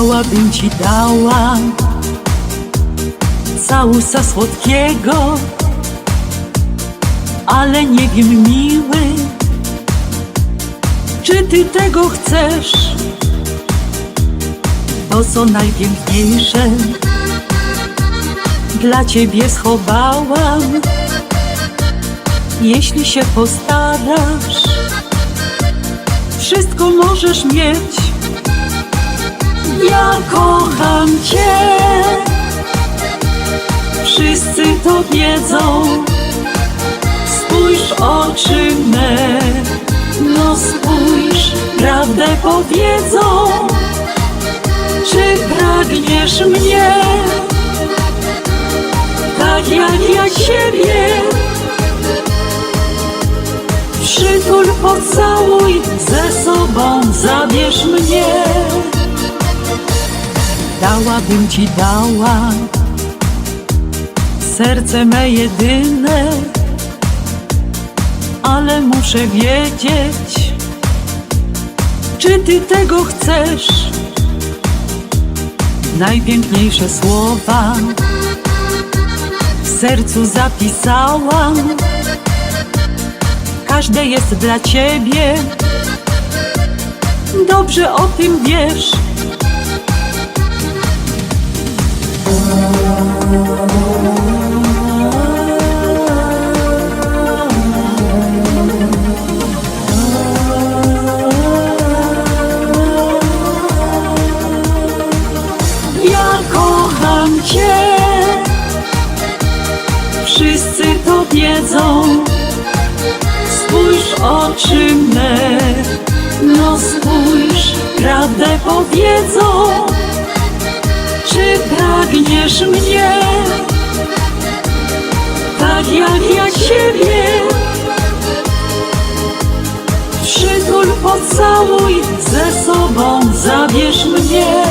Dałabym ci dała całusa słodkiego, ale nie wiem miły, czy ty tego chcesz? To co najpiękniejsze dla ciebie schowałam. Jeśli się postarasz, wszystko możesz mieć. Ja kocham cię, wszyscy to wiedzą. Spójrz oczy me, no spójrz, prawdę powiedzą. Czy pragniesz mnie, tak jak ja ciebie? Przytul, pocałuj, Dałabym ci dała serce me jedyne, ale muszę wiedzieć, czy ty tego chcesz. Najpiękniejsze słowa w sercu zapisałam. Każde jest dla ciebie. Dobrze o tym wiesz. Wszyscy to wiedzą. Spójrz oczy me, no spójrz, prawdę powiedzą. Pragniesz mnie, tak jak ja ciebie? Przytul, pocałuj, ze sobą zabierz mnie.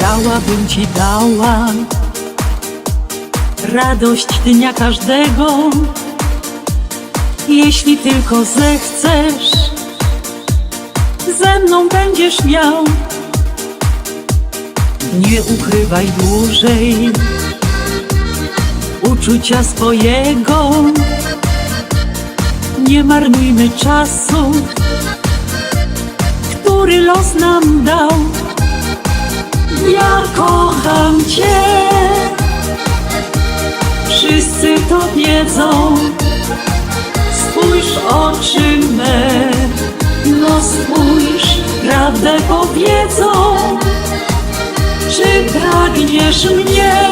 Dałabym ci dała radość dnia każdego, jeśli tylko zechcesz, ze mną będziesz miał. Nie ukrywaj dłużej uczucia swojego, nie marnujmy czasu, który los nam dał. Ja kocham Cię, wszyscy to wiedzą. Spójrz oczy me, no spójrz, prawdę powiedzą. Czy pragniesz mnie,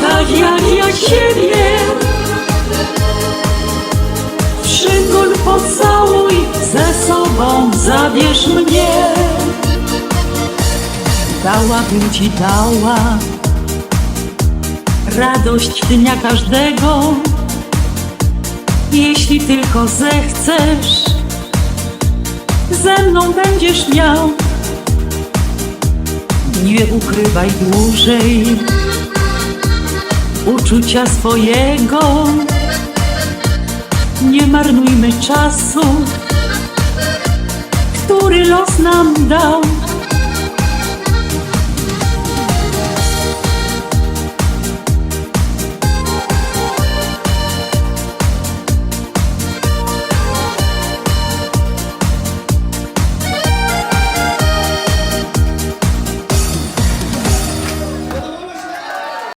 tak jak ja Ciebie? Przytul, pocałuj, ze sobą zabierz mnie. Dałabym ci dała radość dnia każdego, jeśli tylko zechcesz, ze mną będziesz miał. Nie ukrywaj dłużej uczucia swojego, nie marnujmy czasu, który los nam dał.